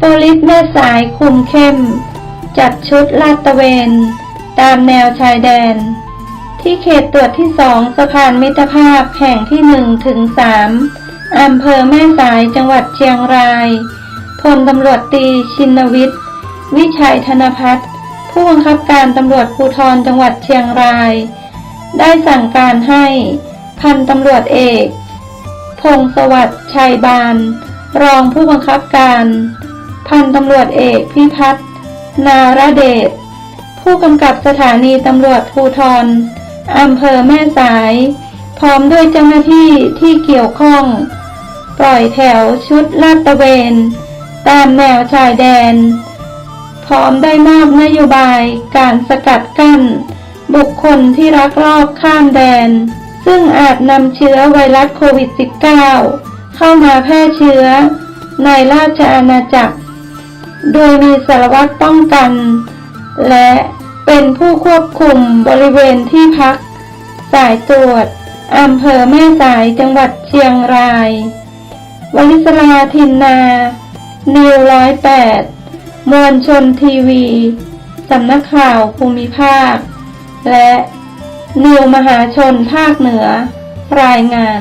แม่สายคุมเข้ม จัดชุดลาดตระเวน ตามแนวชายแดน ที่เขตตรวจที่สองสะพานมิตรภาพแห่งที่หนึ่งถึงสามอำเภอแม่สายจังหวัดเชียงรายพลตำรวจตีชินวิทย์ วิชัยธนพัฒน์ผู้บังคับการตำรวจภูธรจังหวัดเชียงราย ได้สั่งการให้พันตำรวจเอก พงศวัสดิ์ชัยบานรองผู้บังคับการ พันตำรวจเอกพิพัฒนาราเดช ผู้กำกับสถานีตำรวจภูทรอำเภอแม่สาย พร้อมด้วยเจ้าหน้าที่ที่เกี่ยวข้อง ปล่อยแถวชุดลาดตระเวน ตามแนวชายแดน พร้อมได้มอบนโยบายการสกัดกั้น บุคคลที่รักลอบข้ามแดน ซึ่งอาจนำเชื้อไวรัสโควิด -19 เข้ามาแพร่เชื้อในราชอาณาจักร โดยมีสารวัตรป้องกัน และเป็นผู้ควบคุมบริเวณที่พัก สายตรวจอำเภอแม่สายจังหวัดเชียงราย วลิศราทินนา นิวร้อยแปดมวลชนทีวี สำนักข่าวภูมิภาค และนิวมหาชนภาคเหนือ รายงาน